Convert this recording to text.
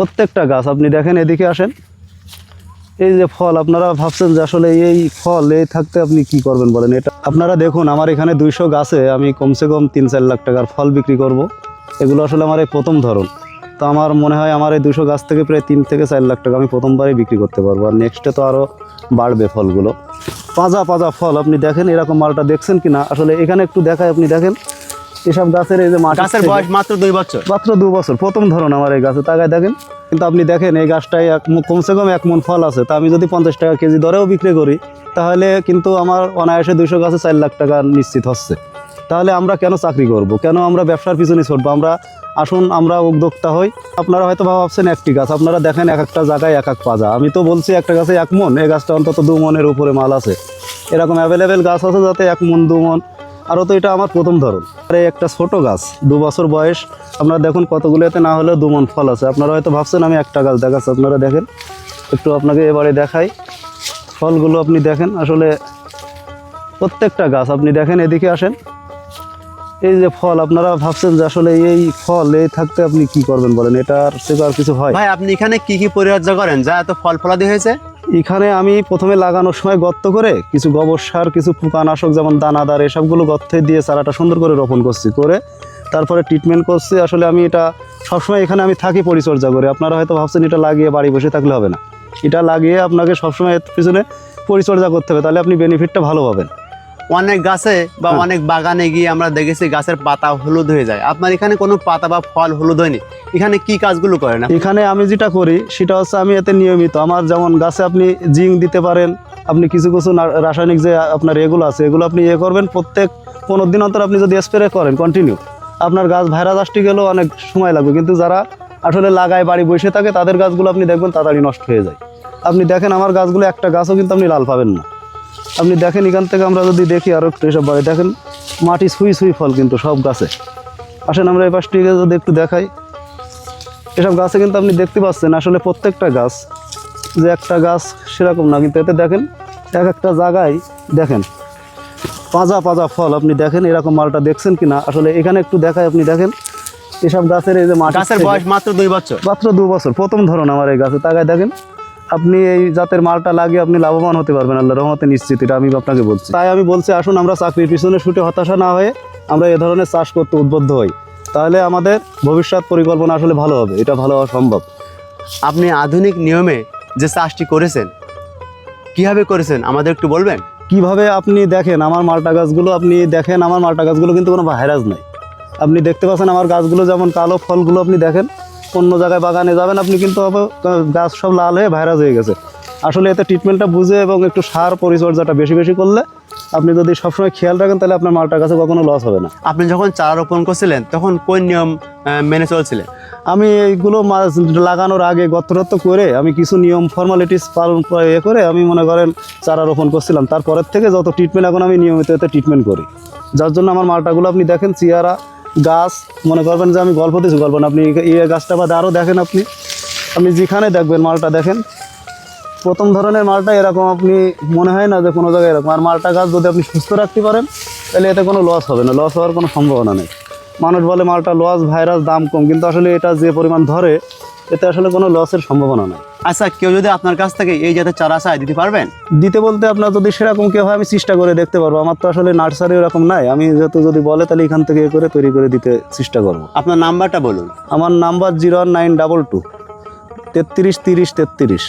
প্রত্যেকটা গাছ, আপনি দেখেন এদিকে আসেন। এই যে ফল, আপনারা ভাবছেন যে আসলে এই ফল, এই থাকতে আপনি কি করবেন বলেন? এটা আপনারা দেখুন, আমার এখানে দুইশো গাছে আমি কমসে কম তিন চার লাখ টাকার ফল বিক্রি করব। এগুলো আসলে আমার এই প্রথম ধরন। তো আমার মনে হয় আমার এই দুশো গাছ থেকে প্রায় তিন থেকে চার লাখ টাকা আমি প্রথমবারই বিক্রি করতে পারব। আর নেক্সটে তো আরও বাড়বে ফলগুলো। পাজা পাজা ফল, আপনি দেখেন এরকম মালটা দেখছেন কি না আসলে এখানে একটু দেখায়, আপনি দেখেন। এসব গাছের এই যে গাছের বয়স মাত্র দুই বছর। মাত্র দু বছর। প্রথম ধরন আমার এই গাছে তাকায় দেখেন। কিন্তু আপনি দেখেন এই গাছটায় এক কমসে কম এক মন ফল আছে। তা আমি যদি পঞ্চাশ টাকা কেজি দরেও বিক্রি করি তাহলে কিন্তু আমার অনায়াসে দুইশো গাছে চার লাখ টাকা নিশ্চিত হচ্ছে। তাহলে আমরা কেন চাকরি করব? কেন আমরা ব্যবসার পিছনে ছুটবো? আমরা আসুন আমরা উদ্যোক্তা হই। আপনারা হয়তো ভাবছেন একটি গাছ। আপনারা দেখেন এক একটা জায়গায় এক এক পাজা। আমি তো বলছি একটা গাছে এক মন। এই গাছটা অন্তত দু মনের উপরে মাল আছে। এরকম অ্যাভেলেবেল গাছ আছে যাতে এক মন দু মন আরও তো এটা আমার প্রথম ধরন। আর একটা ছোট গাছ, দু বছর বয়স। আপনারা দেখুন কতগুলোতে না হলেও দু মন ফল আছে। আপনারা হয়তো ভাবছেন আমি একটা গাছ দেখাচ্ছি, আপনারা দেখেন। একটু আপনাকে এবারে দেখাই। ফলগুলো আপনি দেখেন, আসলে প্রত্যেকটা গাছ আপনি দেখেন, এদিকে আসেন। এই যে ফল, আপনারা ভাবছেন যে আসলে এই ফল, এই থাকতে আপনি কি করবেন বলেন? এটার থেকে আর কিছু হয়? ভাই, আপনি এখানে কি কি পরিচর্যা করেন? যা এত ফল ফলাদি হয়েছে? এখানে আমি প্রথমে লাগানোর সময় গর্ত করে কিছু গোবর সার, কিছু পোকানাশক যেমন দানাদার, এসবগুলো গর্তে দিয়ে চারাটা সুন্দর করে রোপণ করছি, করে তারপরে ট্রিটমেন্ট করছি। আসলে আমি এটা সবসময় এখানে আমি থাকি পরিচর্যা করে। আপনারা হয়তো ভাবছেন এটা লাগিয়ে বাড়ি বসে থাকলে হবে না। এটা লাগিয়ে আপনাকে সবসময় পিছনে পরিচর্যা করতে হবে। তাহলে আপনি বেনিফিটটা ভালো পাবেন। অনেক গাছে বা। অনেক বাগানে গিয়ে আমরা দেখেছি গাছের পাতা হলুদ হয়ে যায়। আপনার এখানে কোনো পাতা বা ফল হলুদ হয়নি? এখানে কি কাজগুলো করেন আপনি? এখানে আমি যেটা করি সেটা হচ্ছে আমি এতে নিয়মিত আমার যেমন গাছে আপনি জিঙ্ক দিতে পারেন আপনি কিছু কিছু রাসায়নিক যে আপনার এগুলো আছে এগুলো আপনি ইয়ে করবেন প্রত্যেক পনেরো দিন অন্তর আপনি যদি স্প্রে করেন কন্টিনিউ আপনার গাছ ভাইরাস আসতে গেলেও অনেক সময় লাগবে। কিন্তু যারা আসলে লাগায় বাড়ি বসে থাকে তাদের গাছগুলো আপনি দেখবেন তাড়াতাড়ি নষ্ট হয়ে যায়। আপনি দেখেন আমার গাছগুলো একটা গাছও কিন্তু আপনি লাল পাবেন না। আপনি দেখেন এখান থেকে আমরা যদি দেখি আরও একটু এসব বাড়ি দেখেন মাটি ছুঁই ছুঁই ফল কিন্তু সব গাছে। আসেন আমরা এই পাশটিকে যদি একটু দেখাই। এসব গাছে কিন্তু আপনি দেখতে পাচ্ছেন আসলে প্রত্যেকটা গাছ যে একটা গাছ সেরকম না কিন্তু এতে দেখেন এক একটা জায়গায় দেখেন পাজা পাজা ফল আপনি দেখেন এরকম মালটা দেখছেন কি না আসলে এখানে একটু দেখায় আপনি দেখেন এসব গাছের এই যে মাটি গাছের বয়স মাত্র দুই বছর। মাত্র দু বছর প্রথম ধরন আমার এই গাছে। তাকায় দেখেন আপনি এই জাতের মালটা লাগিয়ে আপনি লাভবান হতে পারবেন আল্লাহ রহমতে নিশ্চিত এটা আমি আপনাকে বলছি। তাই আমি বলছি আসুন আমরা চাকরির পিছনে ছুটে হতাশা না হয়ে আমরা এ ধরনের চাষ করতে উদ্বুদ্ধ হই। তাহলে আমাদের ভবিষ্যৎ পরিকল্পনা আসলে ভালো হবে এটা ভালো হওয়া সম্ভব। আপনি আধুনিক নিয়মে যে চাষটি করেছেন কীভাবে করেছেন আমাদের একটু বলবেন? কীভাবে আপনি দেখেন আমার মালটা গাছগুলো আপনি দেখেন আমার মালটা গাছগুলো কিন্তু কোনো ভাইরাস নাই। আপনি দেখতে পাচ্ছেন আমার গাছগুলো যেমন কালো ফলগুলো আপনি দেখেন অন্য জায়গায় বাগানে যাবেন আপনি কিন্তু আবার গাছ সব লাল হয়ে ভাইরাস হয়ে গেছে। আসলে এতে ট্রিটমেন্টটা বুঝে এবং একটু সার পরিচর্যাটা বেশি বেশি করলে আপনি যদি সবসময় খেয়াল রাখেন তাহলে আপনার মালটার কাছে কখনো লস হবে না। আপনি যখন চারা রোপণ করছিলেন তখন কোন নিয়ম মেনে চলছিলেন? আমি এইগুলো মাছ লাগানোর আগে গত্রত্ব করে আমি কিছু নিয়ম ফর্মালিটিস পালন করে এ করে আমি মনে করেন চারা রোপণ করছিলাম। তারপরের থেকে যত ট্রিটমেন্ট এখন আমি নিয়মিত এতে ট্রিটমেন্ট করি। যার জন্য আমার মালটাগুলো আপনি দেখেন চেয়ারা গাছ, মনে করবেন যে আমি গল্প দিচ্ছি গল্প না, আপনি এই গাছটা বাদে আরও দেখেন আপনি। আপনি যেখানে দেখবেন মালটা দেখেন, প্রথম ধরনের মালটা এরকম আপনি, মনে হয় না যে কোনো জায়গায় এরকম। আর মালটা গাছ যদি আপনি সুস্থ রাখতে পারেন, তাহলে এতে কোনো লস হবে না লস হওয়ার কোনো সম্ভাবনা নেই। মানুষ বলে মালটা লস ভাইরাস দাম কম, কিন্তু আসলে এটা যে পরিমাণ ধরে এতে আসলে কোনো লসের সম্ভাবনা নাই। আচ্ছা কেউ যদি আপনার কাছ থেকে এই জাতের চারা চায় দিতে পারবেন? দিতে বলতে আপনার যদি সেরকম কেউ হয় আমি চেষ্টা করে দেখতে পারব। আমার তো আসলে নার্সারি ওরকম নাই। আমি যেহেতু যদি বলে তাহলে এখান থেকে এ করে তৈরি করে দিতে চেষ্টা করব। আপনার নাম্বারটা বলুন। আমার number zero nine double two তেত্রিশ তিরিশ তেত্রিশ।